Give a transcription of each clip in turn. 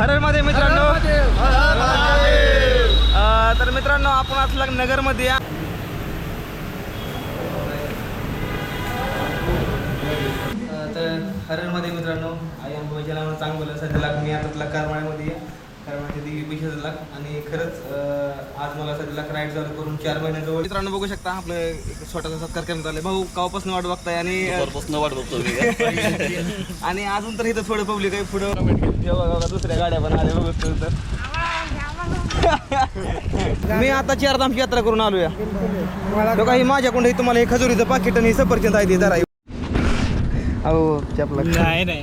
हरळमध्ये मित्रांनो. तर मित्रांनो आपण असला नगरमध्ये या. तर हरळमध्ये मित्रांनो आई नावानं चांगलं सध्याला मी आता तुला करमाळ्यामध्ये आहे करमाळ्याच्या देवी पैसे झाला आणि खरंच आज मला सध्याला राईड चालू करून चार महिन्याजवळ मित्रांनो बघू शकता आपलं एक छोटासा सत्कार करण्यात आले भाऊ कावापासून वाट बघताय आणि वाट बघतो आणि अजून तर इथं थोडं पब्लिक आहे पुढं जेव्हा बघा दुसऱ्या गाड्या पण आल्या बघत तर मी आता चारधामची यात्रा करून आलो या तो काही माझ्याकडून हे तुम्हाला हे खजुरीचं पाकिट आणि हे सफरचंद आहे ते जरा अहो चपला नाही नाही.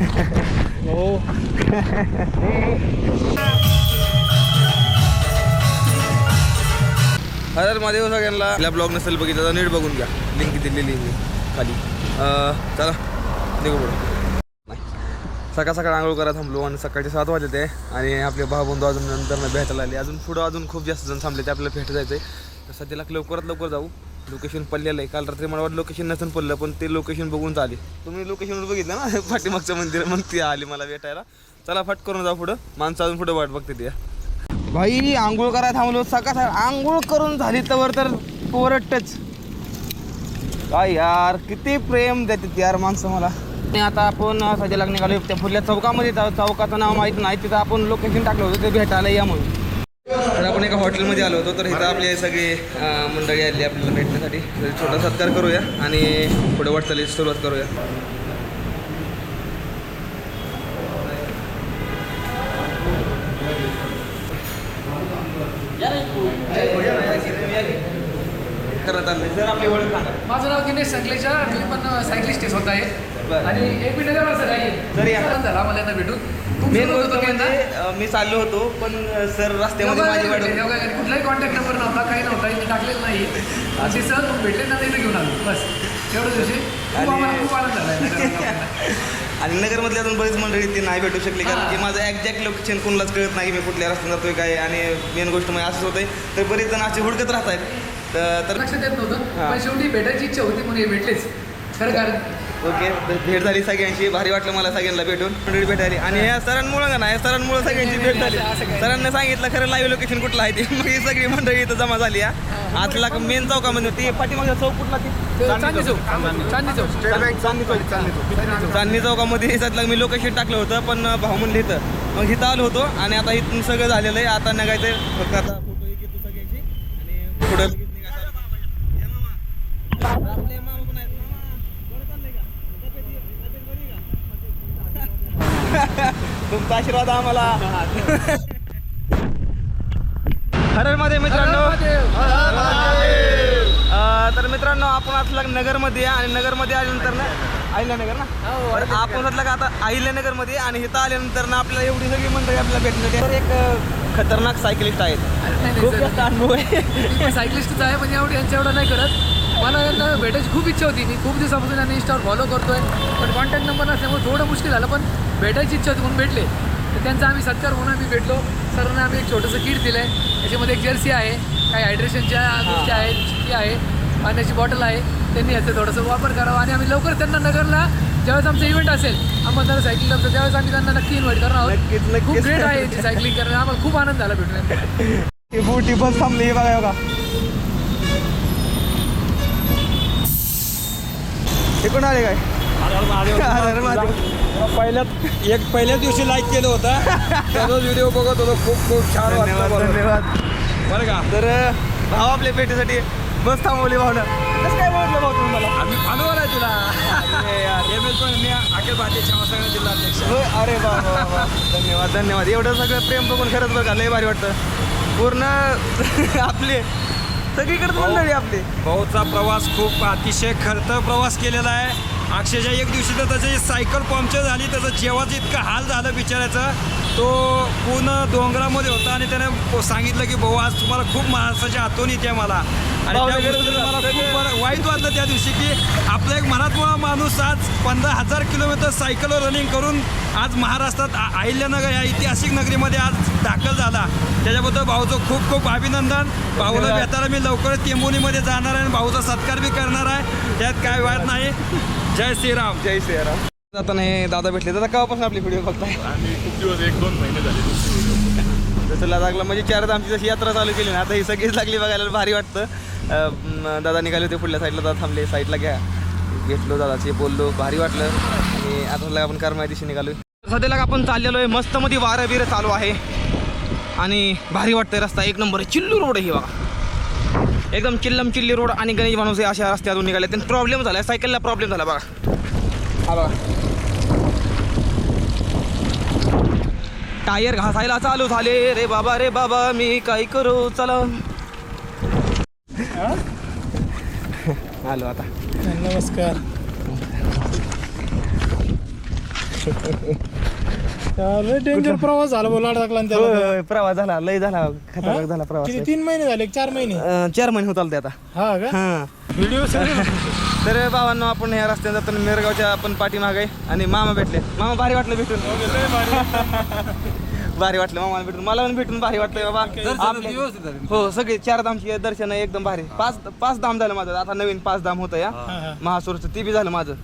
हो. हर महादेव सगळ्यांना. आपल्या ब्लॉग नसेल बघितलं तर नीट बघून घ्या. लिंक दिलेली मी खाली. चला निघू पुढं. सकाळ सकाळ आंघोळ करा थांबलो आणि सकाळचे सात वाजले ते. आणि आपले भाऊबंधू अजून नंतर भेटायला आले. अजून पुढं अजून खूप जास्त जण थांबले ते आपल्याला भेट जायचं आहे तर सध्याला लवकरात लवकर जाऊ. लोकेशन पडलेलं आहे. काल रात्री मला वाटलं लोकेशन नसून पडलं पण ते लोकेशन बघून आले तुम्ही लोकेशनवर बघितलं ना? पाठीमागचं मंदिर मग ती आली मला भेटायला. चला फट करून जा पुढं. माणसं अजून पुढे वाट बघते त्या भाई आंघोळ करायला थांबलो. सकाळ सकाळ आंघोळ करून झाली तर तर पोरटच काय यार किती प्रेम देतात यार माणसं मला. आता आपण सध्या लागणे निघालो त्या फुल्या चौकामध्ये चौकाचं नाव माहीत नाही. तिथं आपण लोकेशन टाकलं होतं ते भेटायला या म्हणून. तर आपण एका हॉटेलमध्ये आलो होतो तर इथं आपले सगळे मंडळी आली आपल्याला भेटण्यासाठी. तर छोटा सत्कार करूया आणि पुढे वाटचालीची सुरुवात करूया. करत आले जर आपली ओळख माझं नाव दिनेश संकलेचा मी पण सायकलिस्ट होत स्वतः आहे. आणि एक मिनिट सर सर, या. मला यांना भेटून. मेन गोष्ट म्हणजे मी चाललो होतो पण सर रस्त्यामध्ये माझी वाट. कुठलाही कॉन्टॅक्ट नंबर नव्हता काही नव्हता इथे टाकलेलं नाही. असे सर भेटले ना इथे घेऊन आलो. बस. एवढं दिवशी खूप आणि- आनंद झाला नगरमधले अजून बरेच मंडळी ते नाही भेटू शकले कारण की माझं एक्झॅक्ट लोकेशन कोणालाच कळत नाही मी कुठल्या रस्त्याने जातोय काय आणि मेन गोष्ट म्हणजे असंच होतंय. तर बरेच जण असे हुडकत राहत आहेत तर- लक्षात येत नव्हतं. पण शेवटी भेटायची इच्छा होती म्हणून हे भेटलेच. खरं कारण ओके तर भेट झाली सगळ्यांची. भारी वाटलं मला सगळ्यांना भेटून. मंडळी भेटायली. आणि ह्या सरांमुळं का नाही? सरांमुळे सगळ्यांची भेट झाली? सरांना सांगितलं खरं लाईव्ह लोकेशन कुठलं आहे ते. मग ही सगळी मंडळी इथं जमा झाली हा. आतला मेन चौकामध्ये ती पाठीमागचा चौक कुठला ती? चांदी चौक. चांदी चौक. चांदणी चौक. चांदणी चौकामध्ये हिसातला मी लोकेशन टाकलं होतं पण भाऊ म्हणले इथं. मग इथं आलो होतो आणि आता इथून सगळं झालेलं आहे. आता निघायचं फक्त आता फोटो एक घेतो सगळ्यांची. आणि पुढं लगेच निघायचं. या मामा. आपले मामा पण आहेत. मामा, बरं चाललंय का? तब्येत तब्येत बरी आहे का? तुमचा आशीर्वाद आम्हाला. हरळमध्ये मित्रांनो. तर मित्रांनो आपण असला नगरमध्ये आहे आणि नगरमध्ये आल्यानंतर ना अहिल्यानगर ना? तर आपण असला का आता अहिल्यानगरमध्ये आणि इथं आल्यानंतर ना आपल्याला एवढी सगळी मंडळी आपल्याला भेटण्यासाठी तर एक खतरनाक सायकलिस्ट आहेत. खूप. जास्त अनुभव आहे. सायकलिस्टच आहे पण एवढं यांच्या एवढं नाही करत. मला यांना भेटायची खूप इच्छा होती. मी खूप दिवसापासून यांना इंस्टावर फॉलो करतोय. पण कॉन्टॅक्ट नंबर नसल्यामुळे थोडं मुश्किल झालं पण भेटायची इच्छा होती म्हणून भेटले. तर त्यांचा आम्ही सत्कार म्हणून आम्ही भेटलो. सरांना आम्ही एक छोटंसं किट दिलं आहे त्याच्यामध्ये एक जर्सी आहे. काही हायड्रेशनच्या गोष्टी आहेत चिक्की आहे पाण्याची बॉटल आहे. त्यांनी याचं थोडंसं वापर करावा आणि आम्ही लवकर त्यांना नगरला ज्यावेळेस आमचं इव्हेंट असेल अहमदनगर सायकलिंग क्लबचं त्यावेळेस आम्ही त्यांना नक्की इन्व्हाइट करणार आहोत. नक्कीच. खूप ग्रेट आहे यांची सायकलिंग करण्यात आम्हाला खूप आनंद झाला भेटून. थांबली बघा बघा. हे कोण आले काय. पहिल्यात एक पहिल्याच दिवशी लाईक केलं होतं. त्याचा व्हिडिओ बघत होतो. खूप खूप छान वाटलं बरं. धन्यवाद. बरं का? तर भाऊ आपल्या भेटीसाठी बस थांबवली भावना. कसं काय बोलतो भाऊ तुम्ही मला? आम्ही फॉलोवर आहे तुला. अरे यार. एम एस पण मी अखिल भारतीय क्षमा जिल्हा अध्यक्ष. होय, अरे वा वा, वा. धन्यवाद धन्यवाद. एवढं सगळं प्रेम बघून खरंच बघा लय भारी वाटतं. पूर्ण आपले सगळीकडे मंडळी आपली. भाऊचा प्रवास खूप अतिशय खर्च प्रवास केलेला आहे. अक्षरशः एक दिवशी तर त्याची सायकल पंक्चर झाली त्याचं जेवाचं इतकं हाल झालं बिचाऱ्याचं. तो पूर्ण डोंगरामध्ये होता आणि त्याने सांगितलं की भाऊ आज तुम्हाला खूप माणसाची आठवण येते मला. आणि मला खूप वाईट वाटलं त्या दिवशी की आपला एक मराठमोळा माणूस आज पंधरा हजार किलोमीटर सायकलवर रनिंग करून आज महाराष्ट्रात अहिल्यानगर या ऐतिहासिक नगरीमध्ये आज दाखल झाला. त्याच्याबद्दल भाऊचं खूप खूप अभिनंदन. भाऊला. भेटायला मी लवकरच टेंबोनीमध्ये जाणार आहे आणि भाऊचा सत्कार बी करणार आहे. त्यात काय वाद नाही. जय श्रीराम. जय श्रीराम. जाताना हे दादा भेटले. दादा केव्हापासून आपली व्हिडिओ बघताय? आम्ही खूप दिवस एक दोन महिने झाले जसं लागलं म्हणजे चार आमची जशी यात्रा चालू केली ना आता ही सगळीच लागली बघायला भारी वाटतं. दादा निघाले होते पुढल्या साईडला दादा थांबले साईडला घ्या. घेतलो दादाचे बोललो भारी वाटलं. आणि आता आपण करमाय दिवशी निघालो सध्याला आपण चाललेलो आहे मस्त मध्ये वारं बिरं चालू आहे. आणि भारी वाटतंय रस्ता एक नंबर चिल्लू रोड आहे ही बघा. एकदम चिल्लम चिल्ली रोड आणि गणेश माणूस अशा रस्त्यातून निघाले. त्यांनी प्रॉब्लेम झाला सायकलला प्रॉब्लेम झाला बघा. हा बघा. टायर घासायला चालू झाले. रे बाबा रे बाबा मी काय करू? चला. आलो आता. नमस्कार. लय डेंजर प्रवास झाला बोला टाकला आणि त्याला. होय, प्रवास झाला लय झाला खतरनाक झाला प्रवास. किती तीन महिने झाले चार महिने? अं, चार महिने होत आलते आता. हा का? हा. व्हिडिओ तर बाबांनो आपण ह्या रस्त्यात जाताना मिरगावच्या आपण पाठीमागे आहे आणि मामा भेटले. मामा भारी वाटलं भेटून. भारी वाटलं. मामाला भेटून. मला पण भेटून भारी वाटलं. बाबा आपले- हो सगळे चार धामची दर्शन आहे एकदम भारी. पाच पाच धाम झालं माझं. आता नवीन पाच धाम होतं या. महासूरचं ते बी झालं माझं.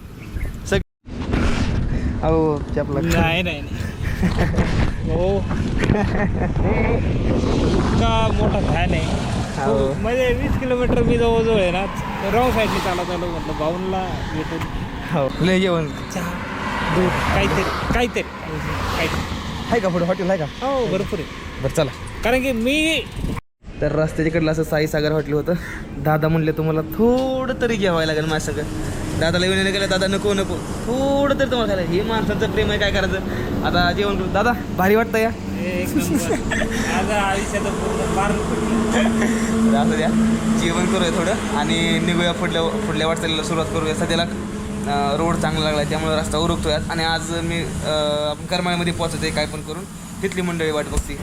सगळं अहो चपला नाही नाही नाही. हो इतका मोठा फॅन आहे. हो. म्हणजे वीस किलोमीटर मी जवळजवळ आहे ना रॉंग साईडने चालत आलो म्हटलं भाऊनला भेटून. हो. लय जेवण. चहा दूध काहीतरी काहीतरी. काहीतरी आहे का पुढे? हॉटेल आहे का? हो भरपूर आहे. बरं चला. कारण की मी तर रस्त्याच्याकडलं असं साई सागर हॉटेल होतं. दादा म्हणले तुम्हाला थोडं तरी घ्यावं लागेल माझ्या सगळं दादाला येऊन गेलं दादा नको नको. थोडं तरी तुम्हाला खायला हे माणसांचं प्रेम आहे काय करायचं? आता जेवण करू. दादा भारी वाटतं या. असं द्या. जेवण करूया थोडं आणि निघूया पुढल्या पुढल्या वाटचालीला सुरुवात करूया. सध्याला रोड चांगला लागला त्यामुळे रस्ता उरकतोय. आणि आज मी आपण करमाळ्यामध्ये पोहोचतोय काय पण करून. तिथली मंडळी वाट बघते.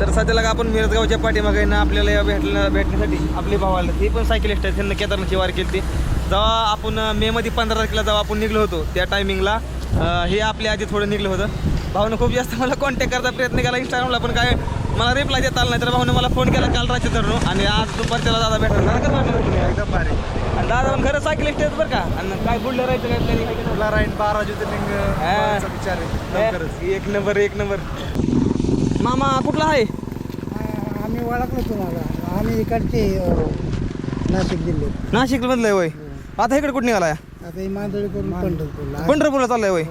तर सध्याला आपण मिरजगावच्या पाठीमागे ना आपल्याला या भेटल्या भेटण्यासाठी आपले भाऊ आले. ते पण सायकलिस्ट आहेत त्यांना केदारनाथची वारी केली जेव्हा आपण मेमध्ये पंधरा तारखेला जेव्हा आपण निघलो होतो त्या टायमिंगला हे आपल्या आधी थोडं निघलं होतं. भाऊनं खूप जास्त मला कॉन्टॅक्ट करता प्रयत्न केला इंस्टाग्रामला पण काय मला रिप्लाय देता आला नाही. तर भाऊनं मला फोन केला काल रात्री धरून आणि आज दादा भेटला दादा वाटलं एकदम भारी. आणि दादा पण खरं सायकलिस्ट आहेत बरं का. आणि काय बुडलं राहायचं काय त्यांनी राईन बारा ज्योतिर्लिंग हा. विचार. एक नंबर एक नंबर. मामा कुठला आहे? आम्ही ओळखलो तुम्हाला आम्ही इकडचे नाशिक जिल्ह्यात. नाशिक मधलं आहे होय. आता इकडे कुठे निघालाय? आता ही मांदळी करून पंढरपूरला पंढरपूरला चाललंय होय.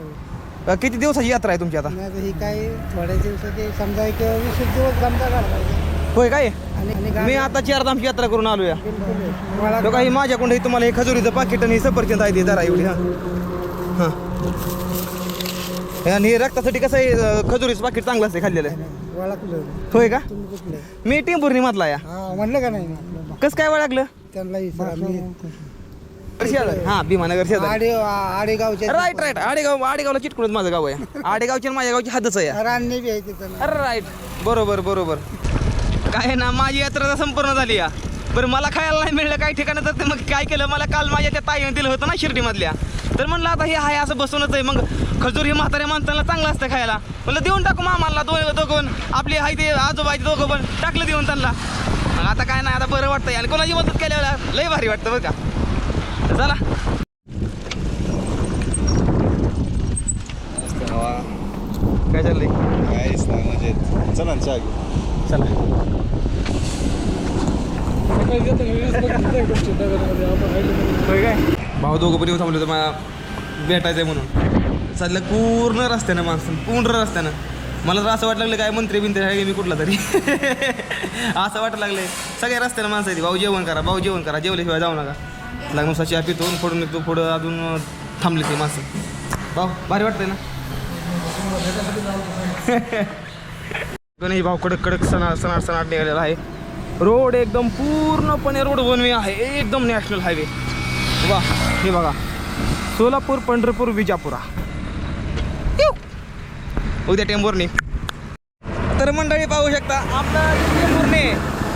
अं, किती दिवसाची यात्रा आहे तुमची आता? आणि आता ही काय थोड्या दिवसाचे समजा एक वीस एक दिवस समजा काढायचे होय काय? आणि आणि मी गाडी आता चार धामची यात्रा करून आलो या बिलकुल आहे. माझ्याकडून हे तुम्हाला हे खजुरीचं पाकिट आणि हे सफरचंद आहे ते धरा एवढी हा. हां. आणि हे रक्तासाठी कसं आहे अं, खजुरीचं पाकिट चांगलं असते खाल्लेलं? ओळखलं होय का? तुम्ही कुठले? मी टिंबुर्णी मधला या. हा म्हणलं का नाही? कसं काय लागलं? त्यांना विचारा मी हा भीमानगर शेजारी. आडे आडेगावच्या राईट राईट आडेगाव आडेगावला चिटकूनच माझं गाव आहे. आडेगावची आणि माझ्या गावची हद्दच आहे. रानने बी आहे तिथं. अरे राईट बरोबर बरोबर. काय आहे ना माझी यात्रा तर संपूर्ण झाली या. बरं मला खायला नाही मिळलं काही ठिकाणी तर ते मग काय केलं? मला काल माझ्या त्या ताईने दिलं होतं ना शिर्डीमधल्या. तर म्हणलं आता हे आहे असं बसूनच आहे. मग खजूर हे म्हाताऱ्या माणसाला चांगलं असतं खायला. म्हणलं देऊन टाकू मामाला दोन दोघं आपली आहे ते आजोबा आहे ते दोघं पण. टाकलं देऊन त्यांना. मग आता काय नाही आता बरं वाटतं आणि कोणाची मदत केल्यावर? लय भारी वाटतं बरं चला. काय चाललंय? काहीच नाही म्हणजे चला ना चहा घेऊ. चला. होय काय? भाऊ दोघं पण येऊन थांबले होते मला भेटायचंय म्हणून. चाललं पूर्ण रस्त्यानं माणसं पूर्ण रस्त्यानं. मला तर असं वाटलं लागलं काय मंत्री बिंत्री आहे मी कुठला तरी. असं वाटायला लागलंय. सगळ्या रस्त्यानं माणसं आहे ती. भाऊ जेवण करा भाऊ जेवण करा जेवल्याशिवाय जाऊ नका. लग्न चहा पितो पडून येतो पुढं अजून थांबले ते माणसं. भाऊ भारी वाटतंय ना? गणेश भाऊ कडक कडक सणा सणाट सणाट निघालेला आहे. रोड एकदम पूर्णपणे रोड वनवे आहे एकदम नॅशनल हायवे. वा हे बघा. सोलापूर पंढरपूर विजापुरा. उद्या टेंभुर्णी. तर मंडळी पाहू शकता आपला टेंबोरने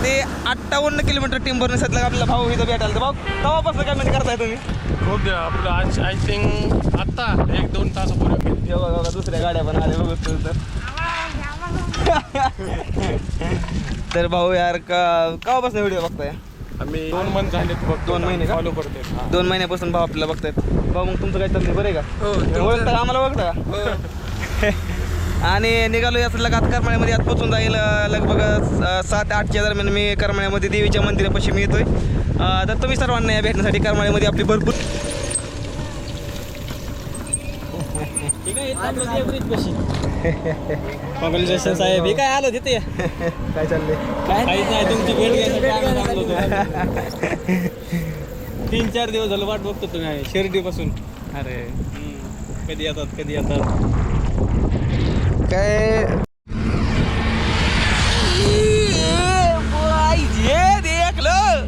ते अठ्ठावन्न किलोमीटर टेंभुर्णी सध्या आपल्याला भाऊ इथं भेटायला तर भाऊ तेव्हापासून काय म्हणजे करताय तुम्ही? खूप आपलं आज आय थिंक आत्ता एक दोन तासापूर्वी हे बघा बघा दुसऱ्या गाड्या पण आल्या बघू तर तर भाऊ यार का केव्हापासून व्हिडिओ बघताय? आम्ही दोन मंथ झाले बघतो दोन महिने? फॉलो करतोय. दोन महिन्यापासून भाऊ आपल्याला बघतायत. भाऊ मग तुमचं काय चाललंय बरं आहे का ओळखता आम्हाला का? आणि निघालो याच लगात करमाळ्यामध्ये. आज पोचून जाईल लगभग सात आठच्या दरम्यान मी करमाळ्यामध्ये देवीच्या मंदिरापाशी मी येतोय. अं, तर तुम्ही सर्वांना या भेटण्यासाठी करमाळ्यामध्ये आपली भरपूर कॉंग्रॅच्युलेशन साहेब. हे काय आलो तिथे? काय चाललंय? काहीच नाही तुमची भेट होतो. तीन चार दिवस झालं वाट बघतो तुम्ही. शिर्डी पासून अरे कधी येतात कधी येतात. काय? हे देखलं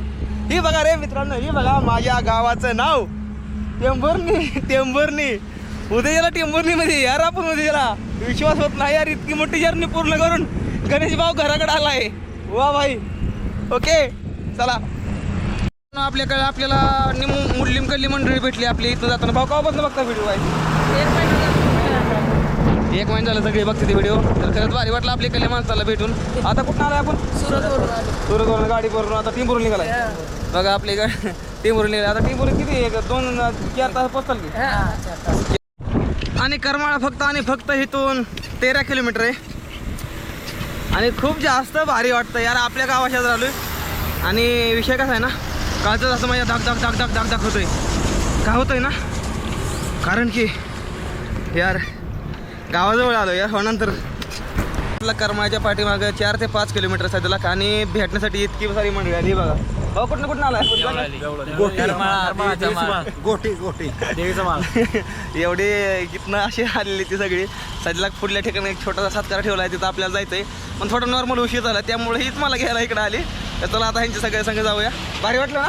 ही बघा रे मित्रांनो ही बघा माझ्या गावाचं नाव. टेंभुर्णी टेंभुर्णी. उदयाला टेंभुर्णी मध्ये यार आपण उदयाला. विश्वास होत नाही यार इतकी मोठी जर्नी पूर्ण करून गणेश भाऊ घराकडे आलाय. वा भाई. ओके चला. आपल्याकडे आपल्याला निम कल्ली मंडळी भेटली आपली. इथं जाताना भाऊ कावापासून बघता व्हिडिओ आहे एक महिना झालं सगळे बघते ते व्हिडिओ तर खरंच भारी वाटलं आपल्या कल्या माणसाला भेटून. आता कुठं आलाय आपण? सुरतवरून. गाडी करून आता टिंबूरून निघालाय. बघा आपली गाडी टिंबूरून निघाली आता टिंबूरून किती एक दोन चार तास पोचताल की? आणि करमाळा फक्त आणि फक्त इथून तेरा किलोमीटर आहे. आणि खूप जास्त भारी वाटतं यार. आपल्या गावाशात राहिलोय. आणि विषय कसा आहे ना कालचं असं माझ्या धाक धाक धाक धाक धाक धाक होतोय. का होतोय ना? कारण की यार गावाजवळ आलो या हो नंतर करमाळ्याच्या पाठीमागं चार ते पाच किलोमीटर सध्याला आणि भेटण्यासाठी इतकी सारी मंडळी आली बघा. हो कुठं कुठं आलाय? गोटी. गोटी एवढे इथनं अशी आलेली ती सगळी. सध्याला पुढल्या ठिकाणी एक छोटासा सत्कार ठेवला आहे तिथं आपल्याला जायचंय. पण थोडं नॉर्मल उशीर झाला त्यामुळे हीच मला घ्यायला इकडे आली. तर चला आता ह्यांच्या सगळ्या संग जाऊया. भारी वाटलं ना?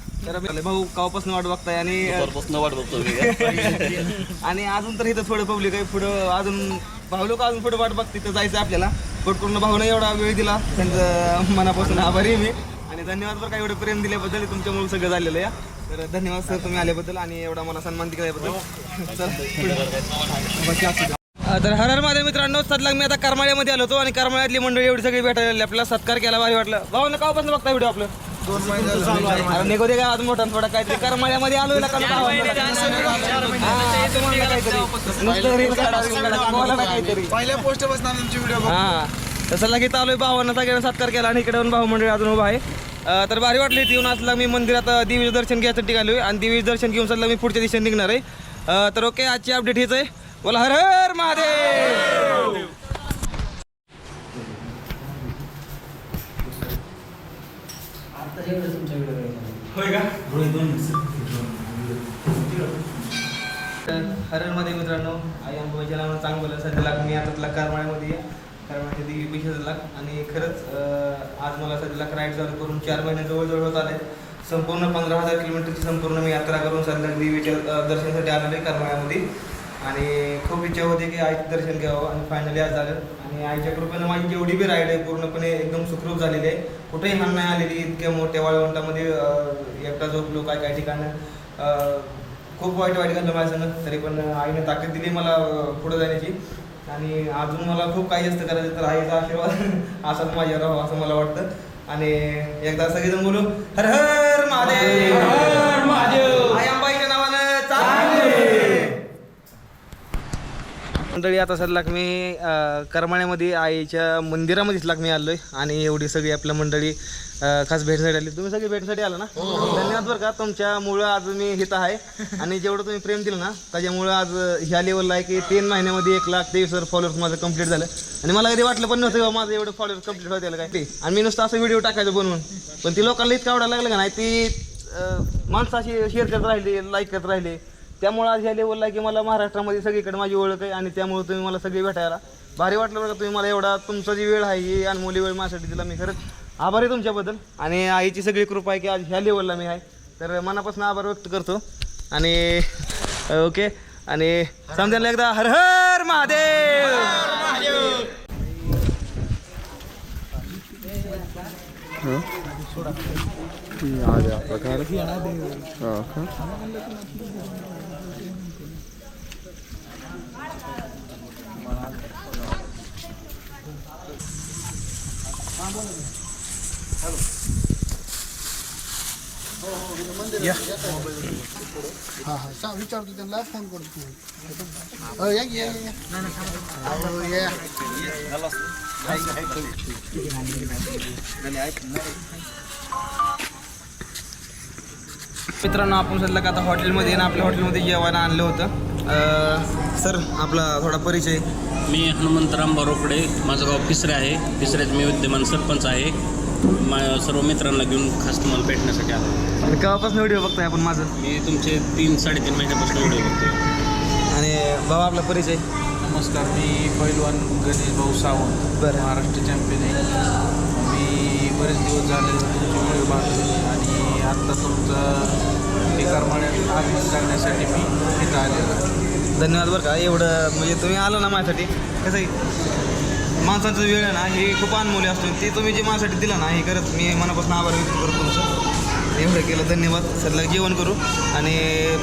तर मी- भाऊ कावापासून वाट बघताय आणि वाट बघतो आणि अजून तर इथं थोडं पब्लिक आहे पुढं अजून भाऊ लोक अजून पुढे वाट बघते तर जायचं आपल्याला. पटकरून भाऊनं एवढा वेळ दिला त्यांचं मनापासून आभारी आहे मी. आणि धन्यवाद बरं का एवढं प्रेम दिल्याबद्दल तुमच्यामुळे सगळं झालेलं आहे. या तर धन्यवाद सर तुम्ही आल्याबद्दल आणि एवढा मला सन्मान चला अ, तर हर हर माझ्या मित्रांनो सदलाग मी आता करमाळ्यामध्ये आलो होतो आणि करमाळ्यातली मंडळी एवढी सगळी भेटायला आली. आपल्याला सत्कार केला भारी वाटलं. भाऊ ना कावापासून बघता व्हिडिओ आपलं. दोन महिने निघू दे का आज मोठा थोडा काहीतरी करमाळ्यामध्ये. हा, तुम्हाला काहीतरी. पहिल्या पोस्ट बसणार तुमची व्हिडिओ हा तसं लगेच आलोय भावांना सगळ्यांना सत्कार केला आणि इकडे भाऊ मंडळी अजून उभा आहे. तर भारी वाटली येऊन असला मी मंदिरात देवीचं दर्शन घ्यायसाठी आलोय आणि देवीचं दर्शन घेऊन सध्या मी पुढच्या दिशेने निघणार आहे. तर ओके आजची अपडेट हीच आहे. बोला हर हर महादेव! हरणमध्ये मित्रांनो आई अंबाबाईच्या नावानं चांगलं बोला सध्याला मी आता तुला करमाळ्यामध्ये आहे करमाळ्याच्या देवी पैसे झाला आणि खरंच आज मला सध्याला राईड चालू करून चार महिने जवळजवळ होत आले संपूर्ण पंधरा हजार किलोमीटरची संपूर्ण मी यात्रा करून सध्या देवीच्या दर्शनासाठी आलेलो आहे करमाळ्यामध्ये. आणि खूप इच्छा होती की आईचं दर्शन घ्यावं. आणि फायनली आज झालं. आणि आईच्या कृपेनं माझी जेवढी बी राईड आहे पूर्णपणे एकदम सुखरूप झालेली आहे. कुठेही हान नाही आलेली इतक्या मोठ्या वाळवंटामध्ये एकटा झोपलो काय काय ठिकाणं. खूप वाईट वाईट घाललं माझ्या तरी पण आईने ताकद दिली मला पुढे जाण्याची. आणि अजून मला खूप काही जास्त करायचं तर आईचा आशीर्वाद असाच माझ्या राहावा असं मला वाटतं. आणि एकदा सगळेजण बोलू हर हर महादेव हर महादेव आई अंबाईच्या नावानं चांगले मंडळी आता सध्या मी करमाळ्यामध्ये आईच्या मंदिरामध्येच लाग मी आलोय. आणि एवढी सगळी आपल्या मंडळी खास भेटसाठी आली. तुम्ही सगळी भेटसाठी आला ना? धन्यवाद बरं का. तुमच्यामुळं आज मी हित आहे. आणि जेवढं तुम्ही प्रेम दिलं ना त्याच्यामुळं आज ह्या लेवलला आहे की तीन महिन्यामध्ये एक लाख तेवीस हजार फॉलोअर्स माझं कंप्लीट झालं. आणि मला कधी वाटलं पण नव्हतं माझं एवढं फॉलोअर्स कंप्लीट होतील काय. ते आणि मी नुसतं असं व्हिडिओ टाकायचं बनवून. पण ती लोकांना इतकं आवडायला लागलं का नाही ती माणसं अशी शेअर करत राहिली लाईक करत राहिले. त्यामुळे आज ह्या लेवलला की मला महाराष्ट्रामध्ये सगळीकडे माझी ओळख आहे आणि त्यामुळे तुम्ही मला सगळी भेटायला भारी वाटलं बरं का तुम्ही मला एवढा तुमचा जी वेळ आहे ही अनमोली वेळ माझ्यासाठी दिला. मी खरंच आभारी आहे तुमच्याबद्दल आणि आईची सगळी कृपा आहे की आज ह्या लेवलला मी आहे. तर मनापासून आभार व्यक्त करतो आणि ओके आणि समजायला एकदा हर हर महादेव! हां हा विचारतो त्यांना फोन करतो या या मित्रांनो आपण सध्या आता हॉटेलमध्ये ना आपल्या हॉटेलमध्ये जेवायला आणलं होतं. सर आपला थोडा परिचय. मी हनुमंतराम बरोकडे माझं गाव पिसरे आहे. पिसऱ्याचे मी विद्यमान सरपंच आहे. मा सर्व मित्रांना घेऊन खास तुम्हाला भेटण्यासाठी आलो. आणि केव्हापासून व्हिडिओ बघताय आपण माझं? मी तुमचे तीन साडेतीन महिन्यापासून व्हिडिओ बघतोय. आणि बाबा आपला परिचय? नमस्कार मी पैलवान गणेश भाऊ सावंत बरं. महाराष्ट्र चॅम्पियन आहे. मी बरेच दिवस झाले तुमची व्हिडिओ पाहतो आणि आत्ता तुमचं हे करमाळ्यात आगमन करण्यासाठी मी इथं आलेलो आहे. धन्यवाद बरं का. एवढं म्हणजे तुम्ही आलो ना माझ्यासाठी. कसं आहे माणसांचा वेळ आहे ना हे खूप अनमोली असतो. ते तुम्ही जे माझ्यासाठी दिलं ना हे करत मी मनापासून आभार व्यक्त करतो तुमचं. एवढं केलं धन्यवाद. सरला जेवण करू आणि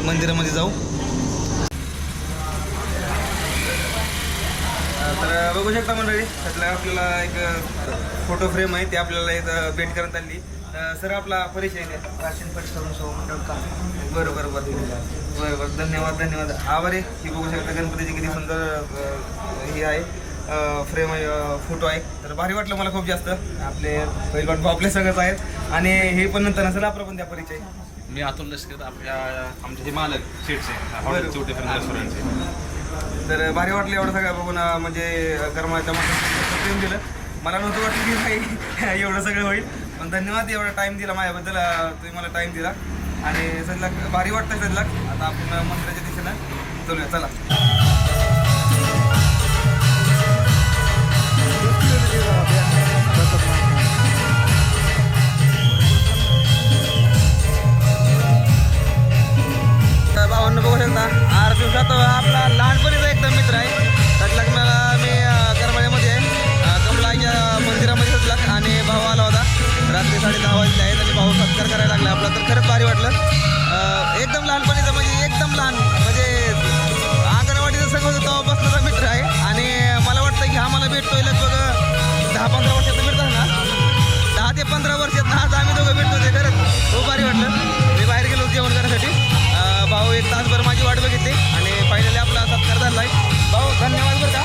मंदिरामध्ये जाऊ. तर बघू शकता मंडळी त्यातला आपल्याला एक फोटो फ्रेम आहे ते आपल्याला इथं भेट करण्यात आली. सर आपला परिचय द्या. राशन परिसरून सो मंडळ का? बरं बरं बरं. बरं बरं. धन्यवाद धन्यवाद. आभार आहे. ही बघू शकता गणपतीची किती सुंदर हे आहे. फ्रेम आहे फोटो आहे. तर भारी वाटलं मला खूप जास्त. आपले पहिलवान भाऊ आपले सगळंच आहेत. आणि हे पण नंतर नसेल आपला पण द्या परिचय. मी अतुल लष्कर आपल्या आमचे जे मालक रेस्टॉरंटचे तर भारी वाटलं एवढं सगळं बघून म्हणजे कर्माच्या प्रेम दिलं मला नव्हतं वाटलं की काही एवढं सगळं होईल. पण धन्यवाद एवढा टाईम दिला माझ्याबद्दल तुम्ही मला टाईम दिला. आणि सध्या भारी वाटतं सध्या आता आपण मंदिराच्या दिशेनं चलूया चला. तर बघू शकता आर दिवसात आपला लहानपणीचा एकदम मित्र आहे. त्यातला मला मी वाटलं एकदम लहानपणीचं म्हणजे एकदम लहान म्हणजे अंगणवाडीचं सगळं होता तेव्हापासूनचा मित्र आहे. आणि मला वाटतं की हा मला भेटतोय लगभग दहा पंधरा वर्षात भेटतात ना. दहा ते पंधरा वर्षात आज आम्ही दोघं भेटतो ते खरंच. खूप भारी वाटलं. मी बाहेर गेलो जेवण करण्यासाठी भाऊ एक तासभर माझी वाट बघितली आणि फायनली आपला सत्कार झाला आहे भाऊ धन्यवाद बरं का.